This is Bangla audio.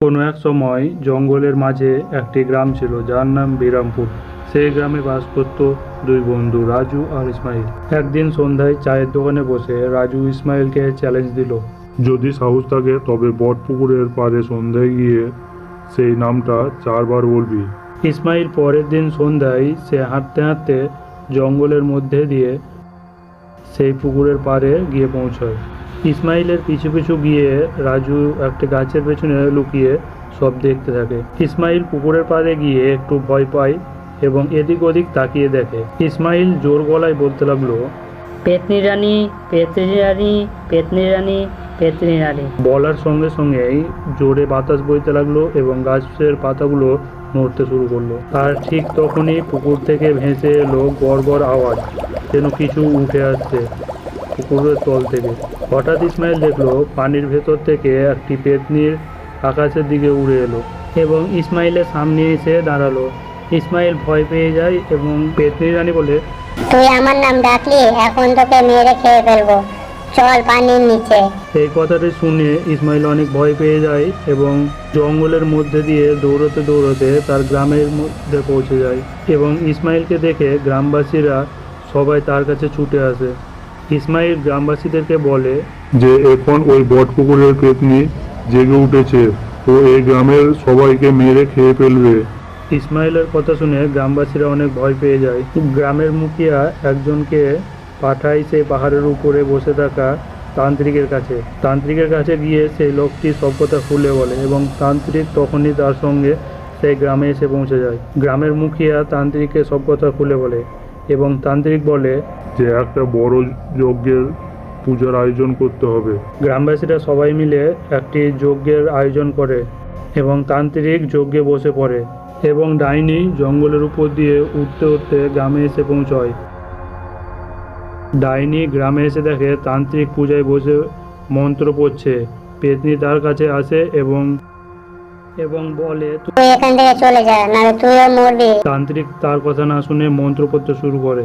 কোনো এক সময় জঙ্গলের মাঝে একটি গ্রাম ছিল যার নাম বিরামপুর। সেই গ্রামে বাস করত দুই বন্ধু রাজু আর ইসমাইল। একদিন সন্ধ্যায় চায়ের দোকানে বসে রাজু ইসমাইলকে চ্যালেঞ্জ দিল। যদি সাহস থাকে তবে বটপুকুরের পাড়ে সন্ধ্যায় গিয়ে সেই নামটা চারবার বলবি। ইসমাইল পরের দিন সন্ধ্যায় সে হাঁটতে হাঁটতে জঙ্গলের মধ্যে দিয়ে সেই পুকুরের পাড়ে গিয়ে পৌঁছায়। ইসমাইলের পিছু পিছু গিয়ে রাজু একটা গাছের পেছনে লুকিয়ে সব দেখতে থাকে। ইসমাইল পুকুরের পাড়ে গিয়ে একটু ভয় পায় এবং এদিক ওদিক তাকিয়ে দেখে। ইসমাইল জোর গলায় বলতে লাগল পেতনি রানী পেতনি রানী পেতনি রানী পেতনি রানী। বলার সঙ্গে সঙ্গেই জোরে বাতাস বইতে লাগল এবং গাছের পাতাগুলো নড়তে শুরু করল। আর ঠিক তখনই পুকুর থেকে ভেসে এলো গড় গড় আওয়াজ যেন কিছু উঠে আসছে পুকুরের তল থেকে। হঠাৎ ইসমাইল দেখল পানির ভেতর থেকে একটি পেতনির আকাশের দিকে উড়ে এলো এবং ইসমাইলের সামনে এসে দাঁড়াল। ইসমাইল ভয় পেয়ে যায় এবং পেতনি রানী বলে তুই আমার নাম ডাকলি এখন তোকে মেরে খেয়ে ফেলব। চল পানির নিচে। এই কথাটি শুনে ইসমাইল অনেক ভয় পেয়ে যায় এবং জঙ্গলের মধ্যে দিয়ে দৌড়তে দৌড়তে তার গ্রামের মধ্যে পৌঁছে যায় এবং ইসমাইলকে দেখে গ্রামবাসীরা সবাই তার কাছে ছুটে আসে। ইসমাইল গ্রামবাসীদেরকে বলে যে এখন ওই বটপুকুরের পেতনি জেগে উঠেছে ও এই গ্রামের সবাইকে মেরে খেয়ে ফেলবে। ইসমাইলের কথা শুনে গ্রামবাসীরা অনেক ভয় পেয়ে যায়। গ্রামের মুখিয়া একজনকে পাঠায় সেই পাহাড়ের উপরে বসে থাকা তান্ত্রিকের কাছে। তান্ত্রিকের কাছে গিয়ে সেই লোকটি সব কথা খুলে বলে এবং তান্ত্রিক তখনই তার সঙ্গে সেই গ্রামে এসে পৌঁছে যায়। গ্রামের মুখিয়া তান্ত্রিককে সব কথা খুলে বলে এবং তান্ত্রিক বলে যে একটা বড় যজ্ঞের পূজার আয়োজন করতে হবে। গ্রামবাসীরা সবাই মিলে একটি যজ্ঞের আয়োজন করে এবং তান্ত্রিক যজ্ঞে বসে পড়ে এবং ডাইনি জঙ্গলের উপর দিয়ে উঠতে উঠতে গ্রামে এসে পৌঁছয়। ডাইনি গ্রামে এসে দেখে তান্ত্রিক পূজায় বসে মন্ত্র পড়ছে। পেতনি তার কাছে আসে এবং এবং বলে তুই এখান থেকে চলে যা নাহলে তুইও মরবি। তান্ত্রিক তার কথা না শুনে মন্ত্র পড়তে শুরু করে।